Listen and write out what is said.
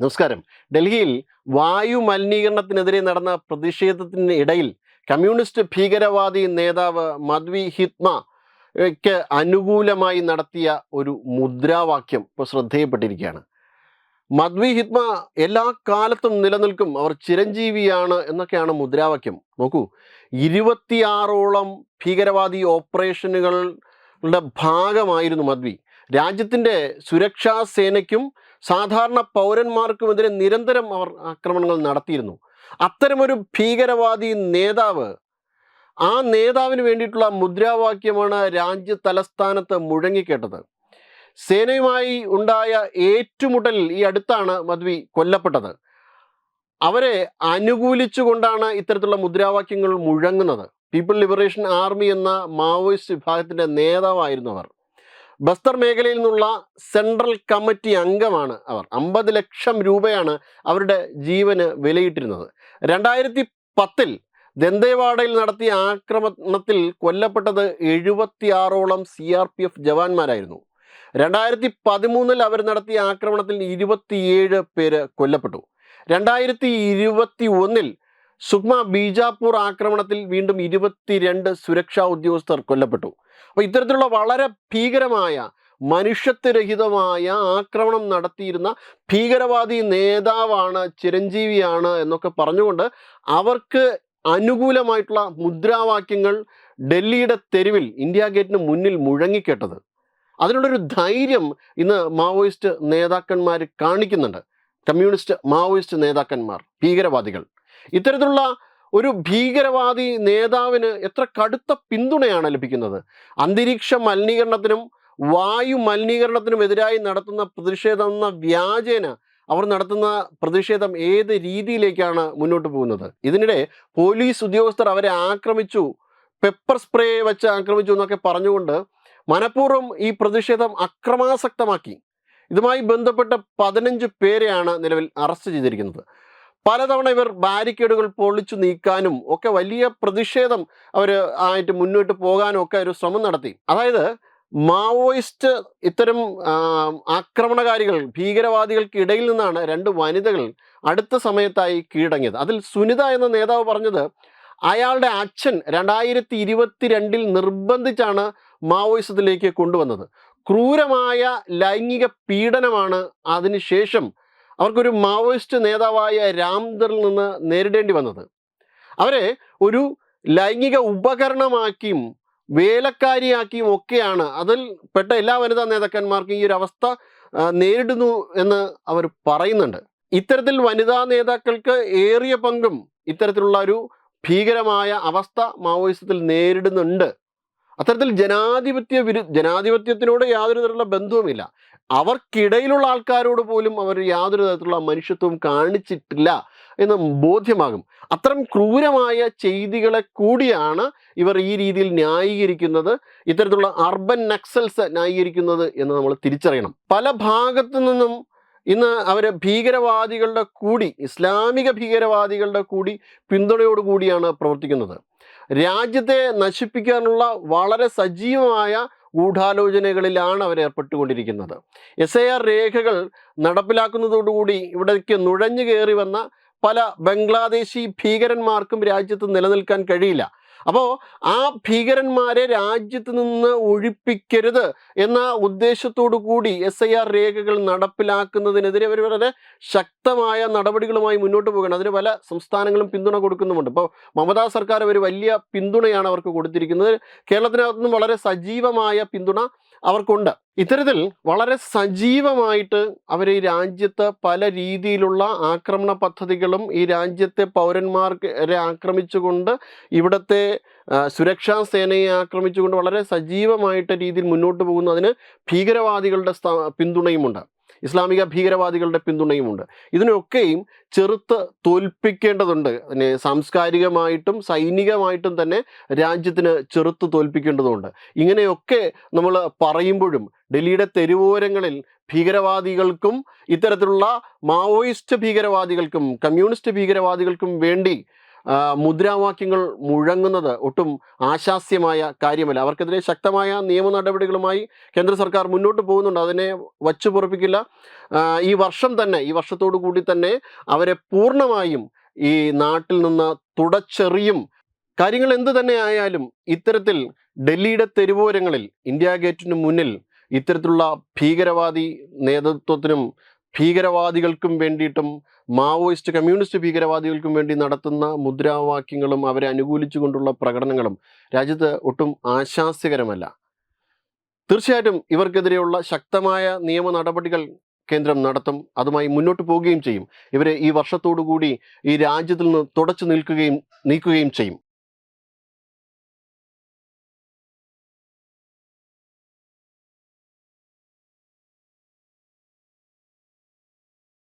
നമസ്കാരം. ഡൽഹിയിൽ വായു മലിനീകരണത്തിനെതിരെ നടന്ന പ്രതിഷേധത്തിന് ഇടയിൽ കമ്മ്യൂണിസ്റ്റ് ഭീകരവാദി നേതാവ് മദ്വി ഹിത്മ അനുകൂലമായി നടത്തിയ ഒരു മുദ്രാവാക്യം ഇപ്പോൾ ശ്രദ്ധയപ്പെട്ടിരിക്കുകയാണ്. മദ്വി ഹിത്മ എല്ലാ കാലത്തും നിലനിൽക്കും അവർ ചിരഞ്ജീവിയാണ് എന്നൊക്കെയാണ് മുദ്രാവാക്യം. നോക്കൂ ഇരുപത്തിയാറോളം ഭീകരവാദി ഓപ്പറേഷനുകളുടെ ഭാഗമായിരുന്നു മദ്വി. രാജ്യത്തിന്റെ സുരക്ഷാ സേനയ്ക്കും സാധാരണ പൗരന്മാർക്കുമെതിരെ നിരന്തരം അവർ ആക്രമണങ്ങൾ നടത്തിയിരുന്നു. അത്തരമൊരു ഭീകരവാദി നേതാവ് ആ നേതാവിന് വേണ്ടിയിട്ടുള്ള മുദ്രാവാക്യമാണ് രാജ്യ തലസ്ഥാനത്ത് മുഴങ്ങിക്കേട്ടത്. സേനയുമായി ഉണ്ടായ ഏറ്റുമുട്ടൽ ഈ അടുത്താണ് മദ്വി കൊല്ലപ്പെട്ടത്. അവരെ അനുകൂലിച്ചുകൊണ്ടാണ് ഇത്തരത്തിലുള്ള മുദ്രാവാക്യങ്ങൾ മുഴങ്ങുന്നത്. പീപ്പിൾ ലിബറേഷൻ ആർമി എന്ന മാവോയിസ്റ്റ് വിഭാഗത്തിന്റെ നേതാവായിരുന്നു അവർ. ബസ്തർ മേഖലയിൽ നിന്നുള്ള സെൻട്രൽ കമ്മിറ്റി അംഗമാണ് അവർ. അമ്പത് ലക്ഷം രൂപയാണ് അവരുടെ ജീവന് വിലയിട്ടിരുന്നത്. രണ്ടായിരത്തി പത്തിൽ ദന്തേവാഡയിൽ നടത്തിയ ആക്രമണത്തിൽ കൊല്ലപ്പെട്ടത് എഴുപത്തിയാറോളം സി ആർ പി എഫ് ജവാന്മാരായിരുന്നു. രണ്ടായിരത്തി പതിമൂന്നിൽ അവർ നടത്തിയ ആക്രമണത്തിൽ ഇരുപത്തിയേഴ് പേര് കൊല്ലപ്പെട്ടു. രണ്ടായിരത്തി ഇരുപത്തി ഒന്നിൽ സുഗ്മ ബീജാപ്പൂർ ആക്രമണത്തിൽ വീണ്ടും ഇരുപത്തിരണ്ട് സുരക്ഷാ ഉദ്യോഗസ്ഥർ കൊല്ലപ്പെട്ടു. അപ്പോൾ ഇത്തരത്തിലുള്ള വളരെ ഭീകരമായ മനുഷ്യത്വരഹിതമായ ആക്രമണം നടത്തിയിരുന്ന ഭീകരവാദി നേതാവാണ് ചിരഞ്ജീവിയാണ് എന്നൊക്കെ പറഞ്ഞുകൊണ്ട് അവർക്ക് അനുകൂലമായിട്ടുള്ള മുദ്രാവാക്യങ്ങൾ ഡൽഹിയുടെ തെരുവിൽ ഇന്ത്യ ഗേറ്റിന് മുന്നിൽ മുഴങ്ങിക്കേട്ടത്. അതിനുള്ളൊരു ധൈര്യം ഇന്ന് മാവോയിസ്റ്റ് നേതാക്കന്മാർ കാണിക്കുന്നുണ്ട്. കമ്മ്യൂണിസ്റ്റ് മാവോയിസ്റ്റ് നേതാക്കന്മാർ ഭീകരവാദികൾ. ഇത്തരത്തിലുള്ള ഒരു ഭീകരവാദി നേതാവിന് എത്ര കടുത്ത പിന്തുണയാണ് ലഭിക്കുന്നത്? അന്തരീക്ഷ മലിനീകരണത്തിനും വായു മലിനീകരണത്തിനും എതിരായി നടത്തുന്ന പ്രതിഷേധം എന്ന വ്യാജേന അവർ നടത്തുന്ന പ്രതിഷേധം ഏത് രീതിയിലേക്കാണ് മുന്നോട്ട് പോകുന്നത്? ഇതിനിടെ പോലീസ് ഉദ്യോഗസ്ഥർ അവരെ ആക്രമിച്ചു പെപ്പർ സ്പ്രേ വെച്ച് ആക്രമിച്ചു എന്നൊക്കെ പറഞ്ഞുകൊണ്ട് മനഃപൂർവം ഈ പ്രതിഷേധം അക്രമാസക്തമാക്കി. ഇതുമായി ബന്ധപ്പെട്ട പതിനഞ്ച് പേരെയാണ് നിലവിൽ അറസ്റ്റ് ചെയ്തിരിക്കുന്നത്. പലതവണ ഇവർ ബാരിക്കേഡുകൾ പൊളിച്ചു നീക്കാനും ഒക്കെ വലിയ പ്രതിഷേധം അവർ ആയിട്ട് മുന്നോട്ട് പോകാനും ഒക്കെ ഒരു ശ്രമം നടത്തി. അതായത് മാവോയിസ്റ്റ് ഇത്തരം ആക്രമണകാരികൾ ഭീകരവാദികൾക്കിടയിൽ നിന്നാണ് രണ്ട് വനിതകൾ അടുത്ത സമയത്തായി കീഴടങ്ങിയത്. അതിൽ സുനിത എന്ന നേതാവ് പറഞ്ഞത് അയാളുടെ അച്ഛൻ രണ്ടായിരത്തി ഇരുപത്തിരണ്ടിൽ നിർബന്ധിച്ചാണ് മാവോയിസത്തിലേക്ക് കൊണ്ടുവന്നത്. ക്രൂരമായ ലൈംഗിക പീഡനമാണ് അതിനുശേഷം അവർക്കൊരു മാവോയിസ്റ്റ് നേതാവായ രാംദറിൽ നിന്ന് നേരിടേണ്ടി വന്നത്. അവരെ ഒരു ലൈംഗിക ഉപകരണമാക്കിയും വേലക്കാരിയാക്കിയും ഒക്കെയാണ് അതിൽ പെട്ട എല്ലാ വനിതാ നേതാക്കന്മാർക്കും ഈ ഒരു അവസ്ഥ നേരിടുന്നു എന്ന് അവർ പറയുന്നുണ്ട്. ഇത്തരത്തിൽ വനിതാ നേതാക്കൾക്ക് ഏറിയ പങ്കും ഇത്തരത്തിലുള്ള ഒരു ഭീകരമായ അവസ്ഥ മാവോയിസത്തിൽ നേരിടുന്നുണ്ട്. അത്തരത്തിൽ ജനാധിപത്യ വിരു ജനാധിപത്യത്തിനോട് യാതൊരു തരത്തിലുള്ള ബന്ധവുമില്ല. അവർക്കിടയിലുള്ള ആൾക്കാരോട് പോലും അവർ യാതൊരു തരത്തിലുള്ള മനുഷ്യത്വവും കാണിച്ചിട്ടില്ല എന്ന് ബോധ്യമാകും. അത്തരം ക്രൂരമായ ചെയ്തികളെ കൂടിയാണ് ഇവർ ഈ രീതിയിൽ ന്യായീകരിക്കുന്നത് ഇത്തരത്തിലുള്ള അർബൻ നക്സൽസ് ന്യായീകരിക്കുന്നത് എന്ന് നമ്മൾ തിരിച്ചറിയണം. പല ഭാഗത്തു നിന്നും ഇന്ന് അവർ ഭീകരവാദികളുടെ കൂടി ഇസ്ലാമിക ഭീകരവാദികളുടെ കൂടി പിന്തുണയോടുകൂടിയാണ് പ്രവർത്തിക്കുന്നത്. രാജ്യത്തെ നശിപ്പിക്കാനുള്ള വളരെ സജീവമായ ഗൂഢാലോചനകളിലാണ് അവർ ഏർപ്പെട്ടുകൊണ്ടിരിക്കുന്നത്. എസ് ഐ ആർ രേഖകൾ നടപ്പിലാക്കുന്നതോടുകൂടി ഇവിടേക്ക് നുഴഞ്ഞു കയറി വന്ന പല ബംഗ്ലാദേശി ഭീകരന്മാർക്കും രാജ്യത്ത് നിലനിൽക്കാൻ കഴിയില്ല. അപ്പോൾ ആ ഭീകരന്മാരെ രാജ്യത്ത് നിന്ന് ഒഴിപ്പിക്കരുത് എന്ന ഉദ്ദേശത്തോടു കൂടി എസ് ഐ ആർ രേഖകൾ നടപ്പിലാക്കുന്നതിനെതിരെ അവർ വളരെ ശക്തമായ നടപടികളുമായി മുന്നോട്ട് പോകണം അതിന് പല സംസ്ഥാനങ്ങളും പിന്തുണ കൊടുക്കുന്നുമുണ്ട്. ഇപ്പോൾ മമതാ സർക്കാർ ഒരു വലിയ പിന്തുണയാണ് അവർക്ക് കൊടുത്തിരിക്കുന്നത്. കേരളത്തിനകത്തുനിന്ന് വളരെ സജീവമായ പിന്തുണ അവർക്കുണ്ട്. ഇത്തരത്തിൽ വളരെ സജീവമായിട്ട് അവർ ഈ രാജ്യത്ത് പല രീതിയിലുള്ള ആക്രമണ പദ്ധതികളും ഈ രാജ്യത്തെ പൗരന്മാർക്ക് ആക്രമിച്ചുകൊണ്ട് ഇവിടുത്തെ സുരക്ഷാ സേനയെ ആക്രമിച്ചുകൊണ്ട് വളരെ സജീവമായിട്ട് രീതിയിൽ മുന്നോട്ട് പോകുന്നു അതിന് ഭീകരവാദികളുടെ പിന്തുണയുമുണ്ട്. ഇസ്ലാമിക ഭീകരവാദികളുടെ പിന്തുണയുമുണ്ട്. ഇതിനൊക്കെയും ചെറുത്ത് തോൽപ്പിക്കേണ്ടതുണ്ട്. അതിനെ സാംസ്കാരികമായിട്ടും സൈനികമായിട്ടും തന്നെ രാജ്യത്തിന് ചെറുത്ത് തോൽപ്പിക്കേണ്ടതുണ്ട്. ഇങ്ങനെയൊക്കെ നമ്മൾ പറയുമ്പോഴും ഡൽഹിയുടെ തെരുവോരങ്ങളിൽ ഭീകരവാദികൾക്കും ഇത്തരത്തിലുള്ള മാവോയിസ്റ്റ് ഭീകരവാദികൾക്കും കമ്മ്യൂണിസ്റ്റ് ഭീകരവാദികൾക്കും വേണ്ടി മുദ്രാവാക്യങ്ങൾ മുഴങ്ങുന്നത് ഒട്ടും ആശാസ്യമായ കാര്യമല്ല. അവർക്കെതിരെ ശക്തമായ നിയമ നടപടികളുമായി കേന്ദ്ര സർക്കാർ മുന്നോട്ട് പോകുന്നുണ്ട്. അതിനെ വച്ചു പൊറപ്പിക്കില്ല. ഈ വർഷം തന്നെ ഈ വർഷത്തോടു കൂടി തന്നെ അവരെ പൂർണമായും ഈ നാട്ടിൽ നിന്ന് തുടച്ചെറിയും. കാര്യങ്ങൾ എന്ത് തന്നെ ആയാലും ഇത്തരത്തിൽ ഡൽഹിയുടെ തെരുവോരങ്ങളിൽ ഇന്ത്യ ഗേറ്റിന് മുന്നിൽ ഇത്തരത്തിലുള്ള ഭീകരവാദി നേതൃത്വത്തിനും ഭീകരവാദികൾക്കും വേണ്ടിയിട്ടും മാവോയിസ്റ്റ് കമ്മ്യൂണിസ്റ്റ് ഭീകരവാദികൾക്കും വേണ്ടി നടത്തുന്ന മുദ്രാവാക്യങ്ങളും അവരെ അനുകൂലിച്ചുകൊണ്ടുള്ള പ്രകടനങ്ങളും രാജ്യത്ത് ഒട്ടും ആശാസ്യകരമല്ല തീർച്ചയായിട്ടും ഇവർക്കെതിരെയുള്ള ശക്തമായ നിയമ നടപടികൾ കേന്ദ്രം നടത്തും അതുമായി മുന്നോട്ട് പോവുകയും ചെയ്യും. ഇവരെ ഈ വർഷത്തോടു കൂടി ഈ രാജ്യത്തിൽ നിന്ന് തുടച്ചു നിൽക്കുകയും നീക്കുകയും ചെയ്യും.